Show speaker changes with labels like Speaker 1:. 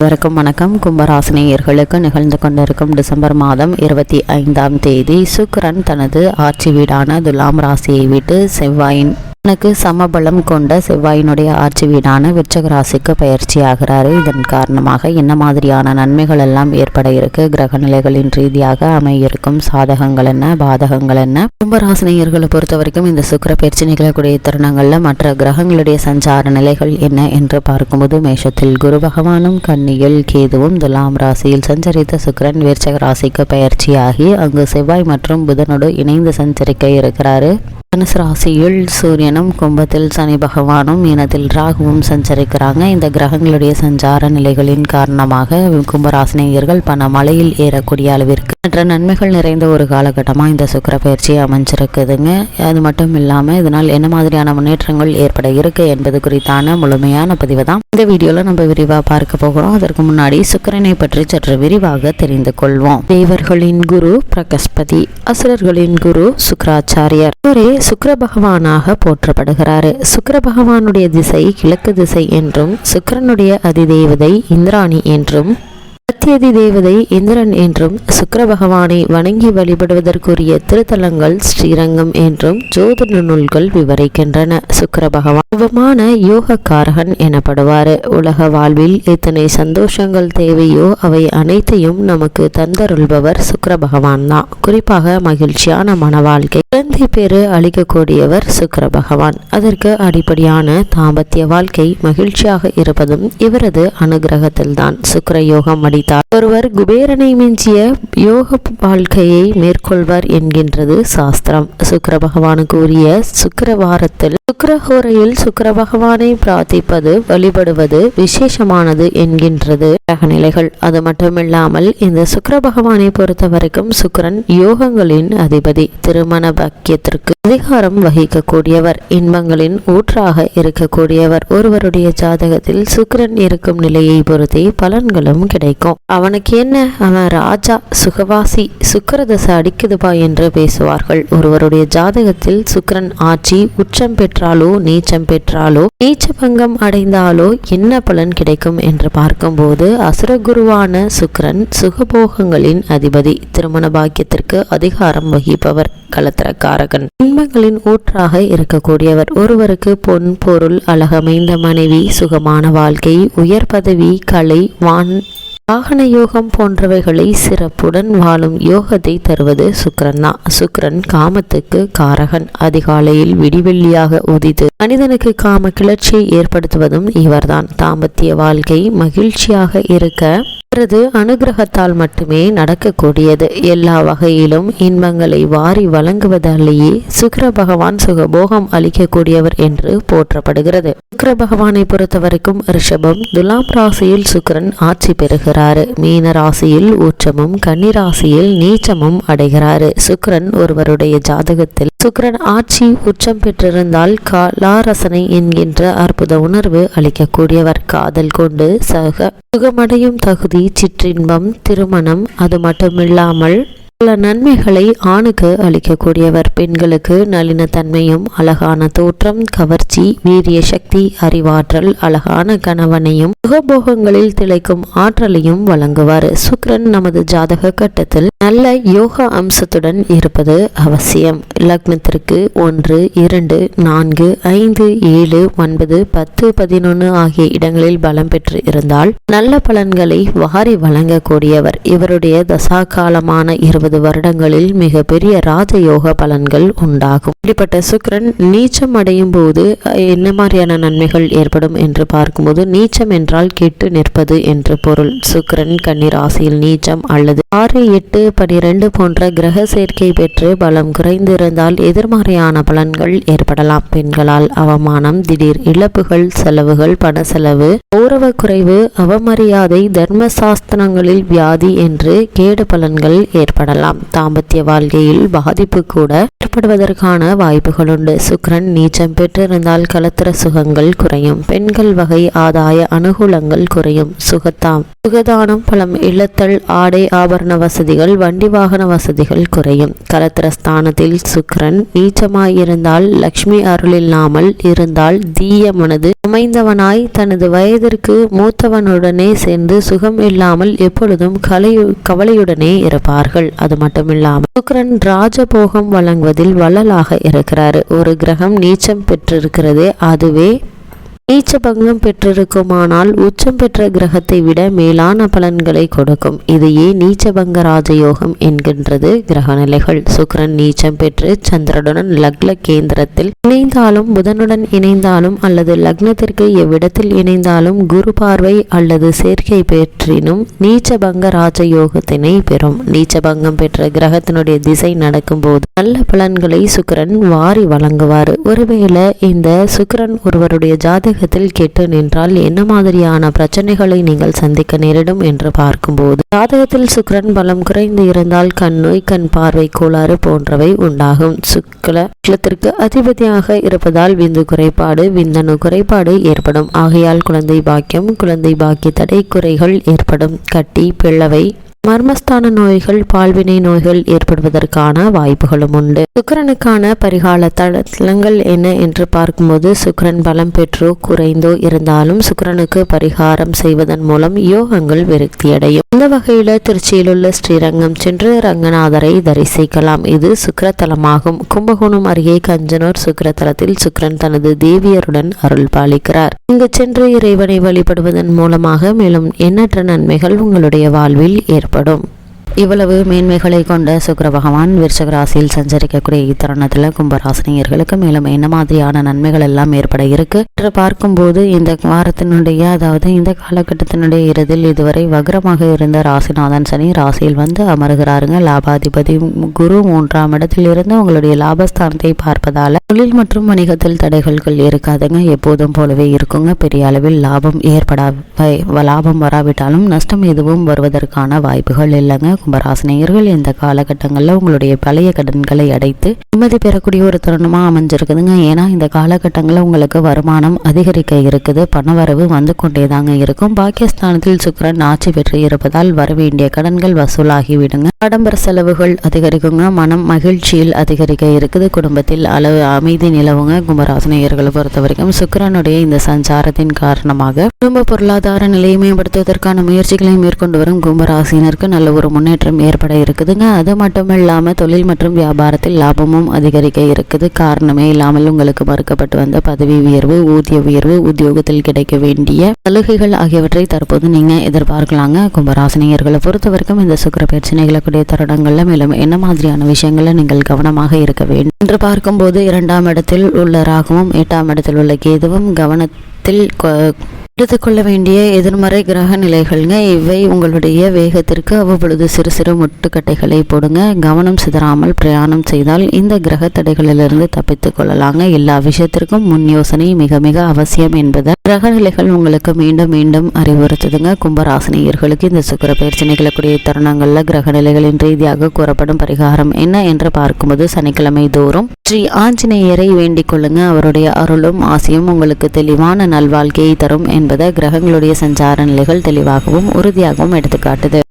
Speaker 1: அனைவருக்கும் வணக்கம். கும்பராசினியர்களுக்கு நிகழ்ந்து கொண்டிருக்கும் டிசம்பர் மாதம் இருபத்தி ஐந்தாம் தேதி சுக்கரன் தனது ஆட்சி வீடான துலாம் ராசியை விட்டு செவ்வாயின் எனக்கு சமபலம் கொண்ட செவ்வாயினுடைய ஆட்சி வீடான விருச்சக ராசிக்கு பயிற்சி ஆகிறாரு இதன் காரணமாக என்ன மாதிரியான நன்மைகள் எல்லாம் ஏற்பட இருக்கு? கிரக நிலைகளின் ரீதியாக அமையிருக்கும் சாதகங்கள் என்ன? பாதகங்கள் என்ன? கும்பராசினியர்களை பொறுத்த வரைக்கும் இந்த சுக்கர பயிற்சி நிகழக்கூடிய தருணங்கள்ல மற்ற கிரகங்களுடைய சஞ்சார நிலைகள் என்ன என்று பார்க்கும்போது மேஷத்தில் குரு பகவானும் கன்னியில் கேதுவும் துலாம் ராசியில் சஞ்சரித்த சுக்கரன் விருச்சக ராசிக்கு பயிற்சியாகி அங்கு செவ்வாய் மற்றும் புதனோடு இணைந்து சஞ்சரிக்க இருக்கிறாரு. தனுசு ராசியில் சூரியனும் கும்பத்தில் சனி பகவானும் மீனத்தில் ராகுவும் சஞ்சரிக்கிறாங்க. இந்த கிரகங்களுடைய சஞ்சார நிலைகளின் காரணமாக கும்பராசினியர்கள் பண மலையில் ஏறக்கூடிய அளவிற்கு மற்ற நன்மைகள் நிறைந்த ஒரு காலகட்டமாக இந்த சுக்கர பயிற்சி அமைஞ்சிருக்குதுங்க. அது மட்டும் இல்லாமல் இதனால் என்ன மாதிரியான முன்னேற்றங்கள் ஏற்பட இருக்கு என்பது குறித்தான முழுமையான பதிவு தான் இந்த வீடியோவில் நம்ம விரிவாக பார்க்க போகிறோம். அதற்கு முன்னாடி சுக்கிரனை பற்றி சற்று விரிவாக தெரிந்து கொள்வோம். தேவர்களின் குரு பிரகஸ்பதி அசுரர்களின் குரு சுக்கராச்சாரியர். ஒரே சுக்கர பகவானாக போற்றப்படுகிறாரு. சுக்கர பகவானுடைய திசை கிழக்கு திசை என்றும் சுக்கரனுடைய அதிதேவதை இந்திராணி என்றும் பிரத்யதி தேவதை இந்திரன் என்றும் சுக்கர பகவானை வணங்கி வழிபடுவதற்குரிய திருத்தலங்கள் ஸ்ரீரங்கம் என்றும் ஜோதிட நூல்கள் விவரிக்கின்றன. சுக்கர பகவான் சுபமான யோகக்காரகன் எனப்படுவார். உலக வாழ்வில் எத்தனை சந்தோஷங்கள் தேவையோ அவை அனைத்தையும் நமக்கு தந்தருள்பவர் சுக்கர பகவான் தான். குறிப்பாக மகிழ்ச்சியான மன வாழ்க்கை குழந்தை பேரு அளிக்கக்கூடியவர் சுக்கர பகவான். அதற்கு அடிப்படையான தாம்பத்திய வாழ்க்கை மகிழ்ச்சியாக இருப்பதும் இவரது அனுகிரகத்தில்தான். சுக்கர யோகம் அடித்தார் ஒருவர் குபேரனை மிஞ்சிய யோக வாழ்க்கையை மேற்கொள்வார் என்கின்றது சாஸ்திரம். சுக்கர பகவானுக்கு உரிய சுக்கரவாரத்தில் சுக்கரஹோரையில் சுக்கர பகவானை பிரார்த்திப்பது வழிபடுவது விசேஷமானது என்கின்றது. கிரகநிலைகள் அது மட்டுமில்லாமல் இந்த சுக்கர பகவானை பொறுத்த வரைக்கும் யோகங்களின் அதிபதி. திருமண பாக்கியத்திற்கு அதிகாரம் வகிக்கக்கூடியவர் இன்பங்களின் ஊற்றாக இருக்கக்கூடியவர். ஒருவருடைய ஜாதகத்தில் சுக்கிரன் இருக்கும் நிலையை பொறுத்தே பலன்களும் கிடைக்கும். அவனுக்கு என்ன? அவன் ராஜா சுகவாசி சுக்கிரதசை அடிக்குதுபா என்று பேசுவார்கள். ஒருவருடைய ஜாதகத்தில் சுக்கிரன் ஆட்சி உச்சம் பெற்றாலோ நீச்சம் பெற்றாலோ நீச்ச பங்கம் அடைந்தாலோ என்ன பலன் கிடைக்கும் என்று பார்க்கும்போது அசுரகுருவான சுக்கரன் சுகபோகங்களின் அதிபதி திருமண பாக்கியத்திற்கு அதிகாரம் வகிப்பவர் கலத்திரக்காரகன். இன்பங்களின் ஊற்றாக இருக்கக்கூடியவர். ஒருவருக்கு பொன் பொருள் அழகமைந்த மனைவி சுகமான வாழ்க்கை உயர் பதவி கலை வான் வாகன யோகம் போன்றவைகளை சிறப்புடன் வாழும் யோகத்தை தருவது சுக்கரன் தான். சுக்கிரன் காமத்துக்கு காரகன். அதிகாலையில் விடிவெள்ளியாக உதித்து மனிதனுக்கு காம கிளர்ச்சியை ஏற்படுத்துவதும் இவர்தான். தாம்பத்திய வாழ்க்கை மகிழ்ச்சியாக இருக்க அவரது அனுகிரகத்தால் மட்டுமே நடக்கக்கூடியது. எல்லா வகையிலும் இன்பங்களை வாரி வழங்குவதாலேயே சுக்கிர பகவான் சுகபோகம் அளிக்கக்கூடியவர் என்று போற்றப்படுகிறது. சுக்கர பகவானை பொறுத்தவரைக்கும் ரிஷபம் துலாம் ராசியில் சுக்கரன் ஆட்சி பெறுகிறாரு. மீன ராசியில் உச்சமும் கன்னி ராசியில் நீச்சமும் அடைகிறாரு. சுக்கரன் ஒருவருடைய ஜாதகத்தில் சுக்கிரன் ஆட்சி உச்சம் பெற்றிருந்தால் காலாரசனை என்கின்ற அற்புத உணர்வு அளிக்கக்கூடியவர். காதல் கொண்டு சக சுகமடையும் தகுதி சிற்றின்பம் திருமணம் அது மட்டுமில்லாமல் பல நன்மைகளை ஆணுக்கு அளிக்கக்கூடியவர். பெண்களுக்கு நளினத்தன்மையும் அழகான தோற்றம் கவர்ச்சி வீரிய சக்தி அறிவாற்றல் அழகான கணவனையும் சுகபோகங்களில் திளைக்கும் ஆற்றலையும் வழங்குவார். சுக்ரன் நமது ஜாதக கட்டத்தில் நல்ல யோகா அம்சத்துடன் இருப்பது அவசியம். லக்னத்திற்கு ஒன்று இரண்டு நான்கு ஐந்து ஏழு ஒன்பது பத்து பதினொன்று ஆகிய இடங்களில் பலம் பெற்று இருந்தால் நல்ல பலன்களை வாரி வழங்கக்கூடியவர். இவருடைய தசா காலமான இருபது வருடங்களில் மிகப்பெரிய ராஜ ராஜயோக பலன்கள் உண்டாகும். இப்படிப்பட்ட சுக்கரன் நீச்சம் அடையும் போது என்ன மாதிரியான நன்மைகள் ஏற்படும் என்று பார்க்கும்போது நீச்சம் என்றால் கெட்டு நிற்பது என்று பொருள். சுக்கிரன் கன்னிராசியில் நீச்சம் அல்லது ஆறு எட்டு பனிரெண்டு போன்ற கிரக சேர்க்கை பெற்று பலம் குறைந்திருந்தால் எதிர்மறையான பலன்கள் ஏற்படலாம். பெண்களால் அவமானம் திடீர் இழப்புகள் செலவுகள் பண செலவு கௌரவ குறைவு அவமரியாதை தர்ம சாஸ்திரங்களில் வியாதி என்று கேடு பலன்கள் ஏற்படலாம். தாம்பத்திய வாழ்க்கையில் பாதிப்பு கூட ஏற்படுவதற்கான வாய்ப்புகள் உண்டு. சுக்கிரன் நீச்சம் பெற்றிருந்தால் கலத்திர சுகங்கள் குறையும். பெண்கள் வகை ஆதாய அனுகூலங்கள் குறையும். சுகத்தாம் சுகதானம் பலம் இழத்தல் ஆடை ஆபரண வசதிகள் வண்டி வாகன வசதிகள் குறையும். கலத்திரஸ்தானத்தில் சுக்கரன் நீச்சமாயிருந்தால் லக்ஷ்மி அருள் இல்லாமல் இருந்தால் தீய மனது அமைந்தவனாய் தனது வயதிற்கு மூத்தவனுடனே சேர்ந்து சுகம் இல்லாமல் எப்பொழுதும் கலை கவலையுடனே இருப்பார்கள். அது மட்டுமில்லாமல் சுக்கரன் ராஜபோகம் வழங்குவதில் வள்ளலாக இருக்கிறார். ஒரு கிரகம் நீச்சம் பெற்றிருக்கிறது. அதுவே நீச்சபங்கம் பெற்றிருக்குமானால் உச்சம் பெற்ற கிரகத்தை விட மேலான பலன்களை கொடுக்கும். இதையே நீச்சபங்க ராஜயோகம் என்கின்றது. கிரக நிலைகள். சுக்கிரன் நீச்சம் பெற்று சந்திரனுடன் லக்ன கேந்திரத்தில் இணைந்தாலும் புதனுடன் இணைந்தாலும் அல்லது லக்னத்திற்கு எவ்விடத்தில் இணைந்தாலும் குரு பார்வை அல்லது சேர்க்கை பெற்றினும் நீச்சபங்க ராஜயோகத்தினை பெறும். நீச்சபங்கம் பெற்ற கிரகத்தினுடைய திசை நடக்கும்போது நல்ல பலன்களை சுக்கிரன் வாரி வழங்குவார். ஒருவேளை இந்த சுக்கரன் ஒருவருடைய ஜாதகத்தில் கெட்டு நின்றால் என்ன மாதிரியான பிரச்சனைகளை நீங்கள் சந்திக்க நேரிடும் என்று பார்க்கும்போது ஜாதகத்தில் சுக்கிரன் பலம் குறைந்து இருந்தால் கண் நோய் கண் பார்வை கோளாறு போன்றவை உண்டாகும். சுக்ல அதிபதியாக இருப்பதால் விந்து குறைபாடு விந்தணு குறைபாடு ஏற்படும். ஆகையால் குழந்தை பாக்கியம் குழந்தை பாக்கிய தடை குறைகள் ஏற்படும். கட்டி பிளவை மர்மஸ்தான நோய்கள் பால்வினை நோய்கள் ஏற்படுவதற்கான வாய்ப்புகளும் உண்டு. சுக்கரனுக்கான பரிகால தளங்கள் என்ன என்று பார்க்கும்போது சுக்கரன் பலம் பெற்றோ குறைந்தோ இருந்தாலும் சுக்கரனுக்கு பரிகாரம் செய்வதன் மூலம் யோகங்கள் விருத்தியடையும். இந்த வகையில் திருச்சியில் உள்ள ஸ்ரீரங்கம் சென்று ரங்கநாதரை தரிசிக்கலாம். இது சுக்கரத்தலமாகும். கும்பகோணம் அருகே கஞ்சனூர் சுக்கரத்தலத்தில் சுக்கரன் தனது தேவியருடன் அருள் பாலிக்கிறார். இங்கு சென்று இறைவனை வழிபடுவதன் மூலமாக மேலும் எண்ணற்ற நன்மைகள் உங்களுடைய வாழ்வில் ஏற்படும். ஏற்படும் இவ்வளவு மேன்மைகளை கொண்ட சுக்கர பகவான் விருஷக ராசியில் சஞ்சரிக்கக்கூடிய இத்தருணத்தில் கும்பராசினியர்களுக்கு மேலும் என்ன மாதிரியான நன்மைகள் எல்லாம் ஏற்பட இருக்கு? என்று பார்க்கும்போது இந்த வாரத்தினுடைய அதாவது இந்த காலகட்டத்தினுடைய இறுதியில் இதுவரை வக்ரமாக இருந்த ராசிநாதன் சனி ராசியில் வந்து அமருகிறாருங்க. லாபாதிபதி குரு மூன்றாம் இடத்தில் இருந்து உங்களுடைய லாபஸ்தானத்தை பார்ப்பதால தொழில் மற்றும் வணிகத்தில் தடைகள்கள் இருக்காதுங்க. எப்போதும் போலவே இருக்குங்க. பெரிய அளவில் லாபம் ஏற்படா லாபம் வராவிட்டாலும் நஷ்டம் எதுவும் வருவதற்கான வாய்ப்புகள் இல்லைங்க. கும்பராசினியர்கள் இந்த காலகட்டங்களில் உங்களுடைய பழைய கடன்களை அடைத்து நிம்மதி பெறக்கூடிய ஒரு தருணமாக அமைஞ்சிருக்குதுங்க. ஏன்னா இந்த காலகட்டங்களில் உங்களுக்கு வருமானம் அதிகரிக்க இருக்குது பணவரவு வந்து கொண்டே தாங்க இருக்கும். பாகிஸ்தானத்தில் சுக்கரன் ஆட்சி பெற்று இருப்பதால் வர வேண்டிய கடன்கள் வசூலாகி விடுங்க. ஆடம்பர செலவுகள் அதிகரிக்குங்க மனம் மகிழ்ச்சியில் அதிகரிக்க இருக்குது. குடும்பத்தில் அளவு அமைதி நிலவுங்க. கும்பராசினியர்களை பொறுத்த வரைக்கும் சுக்கரனுடைய இந்த சஞ்சாரத்தின் காரணமாக குடும்ப பொருளாதார நிலையை மேம்படுத்துவதற்கான முயற்சிகளை மேற்கொண்டு வரும் கும்பராசினருக்கு நல்ல ஒரு முன்னேற்றம் ஏற்பட இருக்குதுங்க. அது மட்டும் இல்லாமல் தொழில் மற்றும் வியாபாரத்தில் லாபமும் அதிகரிக்க இருக்குது. காரணமே இல்லாமல் உங்களுக்கு மறுக்கப்பட்டு வந்த பதவி உயர்வு ஊதிய உயர்வு உத்தியோகத்தில் கிடைக்க வேண்டிய சலுகைகள் ஆகியவற்றை தற்போது நீங்கள் எதிர்பார்க்கலாங்க. கும்பராசினியர்களை பொறுத்த வரைக்கும் இந்த சுக்கர பிரச்சனைகளை கூடிய தருணங்கள்ல மேலும் என்ன மாதிரியான விஷயங்களை நீங்கள் கவனமாக இருக்க வேண்டும் என்று பார்க்கும்போது இரண்டாம் இடத்தில் உள்ள ராகுவும் எட்டாம் இடத்தில் உள்ள கேதுவும் கவனத்தில் எடுத்துக்கொள்ள வேண்டிய எதிர்மறை கிரக நிலைகள்ங்க. இவை உங்களுடைய வேகத்திற்கு அவ்வப்பொழுது சிறு சிறு முட்டுக்கட்டைகளை போடுங்க. கவனம் சிதறாமல் பிரயாணம் செய்தால் இந்த கிரக தடைகளிலிருந்து தப்பித்துக் கொள்ளலாங்க. எல்லா விஷயத்திற்கும் முன் யோசனை மிக மிக அவசியம் என்பதை கிரக நிலைகள் உங்களுக்கு மீண்டும் மீண்டும் அறிவுறுத்துதுங்க. கும்பராசினியர்களுக்கு இந்த சுக்கர பயிற்சி நிகழக்கூடிய தருணங்கள்ல கிரக நிலைகளின் ரீதியாக கூறப்படும் பரிகாரம் என்ன என்று பார்க்கும்போது சனிக்கிழமை தோறும் ஸ்ரீ ஆஞ்சநேயரை வேண்டிக் கொள்ளுங்க. அவருடைய அருளும் ஆசையும் உங்களுக்கு தெளிவான நல்வாழ்க்கையை தரும் என்பதை கிரகங்களுடைய சஞ்சார நிலைகள் தெளிவாகவும் உறுதியாகவும் எடுத்துக்காட்டுது.